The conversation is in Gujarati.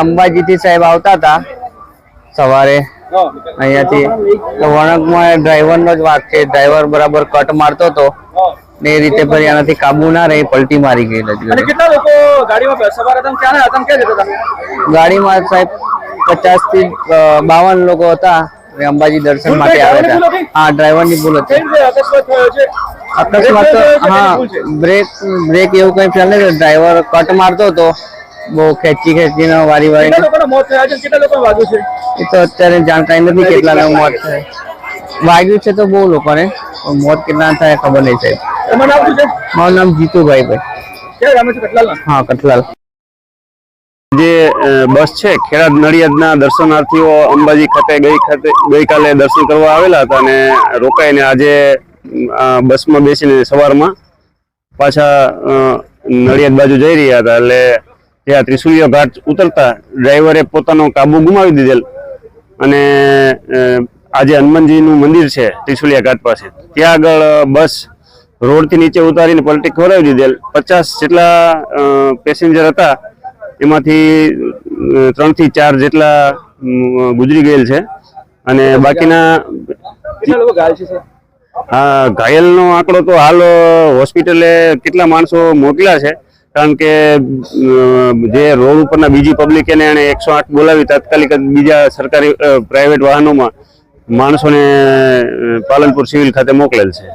અંબાજીથી સાહેબ આવતા હતા સવારે. અહીંયાથી તો વણકમાં ડ્રાઈવરનો જ વાત છે ડ્રાઈવર બરાબર કટ મારતો હતો ને એ રીતે ફરી આનાથી કાબુ ના રહી પલટી મારી ગઈ અને કેટલા લોકો ગાડીમાં સવાર હતા ક્યાં હતા ક્યાં જતા હતા? ગાડીમાં સાહેબ પચાસથી બાવન લોકો હતા અંબાજી દર્શન માટે આવ્યા હતા. હા ડ્રાઈવરની ભૂલ હતી. અકસ્માત હા બ્રેક બ્રેક એવું કઈ ફેલ નહીં ડ્રાઈવર કટ મારતો હતો બહુ ખેંચી ખેંચીને વારી કેટલા વારી લોકોના મોત થયા છે? કેટલા લોકો વાગ્યું છે? એ તો અત્યારે જાણકારી નથી કેટલાના મોત થાય. વાગ્યું છે તો બહુ લોકોને પણ મોત કેટલા થાય ખબર નહીં સાહેબ. તમારું નામ શું છે? મારું નામ જીતુભાઈ ભાઈ. હા કઠલાલ. જે બસ છે ખેડા નડિયાદના દર્શનાર્થીઓ અંબાજી ખાતે ગઈ ખાતે ગઈકાલે દર્શન કરવા આવેલા હતા અને રોકાઈને આજે બસમાં બેસીને સવારમાં પાછા નડિયાદ બાજુ જઈ રહ્યા હતા. એટલે ત્યાં ત્રિશુલિયા ઘાટ ઉતરતા ડ્રાઈવરે પોતાનો કાબુ ગુમાવી દીધેલ. અને આજે હનુમાનજીનું મંદિર છે ત્રિશુલિયા ઘાટ પાસે. ત્યાં આગળ બસ રોડથી નીચે ઉતારીને પલટી ખોરાવી દીધેલ. પચાસ જેટલા પેસેન્જર હતા. એમાંથી ત્રણથી ચાર જેટલા ગુજરી ગયેલ છે. અને બાકીના આ ઘાયલનો આંકડો તો હાલ હોસ્પિટલે કેટલા માણસો મોકલ્યા છે. કારણ કે જે રોડ ઉપરના બીજી પબ્લિક એને એને એકસો આઠ બોલાવી, તાત્કાલિક બીજા સરકારી પ્રાઇવેટ વાહનોમાં માણસોને પાલનપુર સિવિલ ખાતે મોકલેલ છે.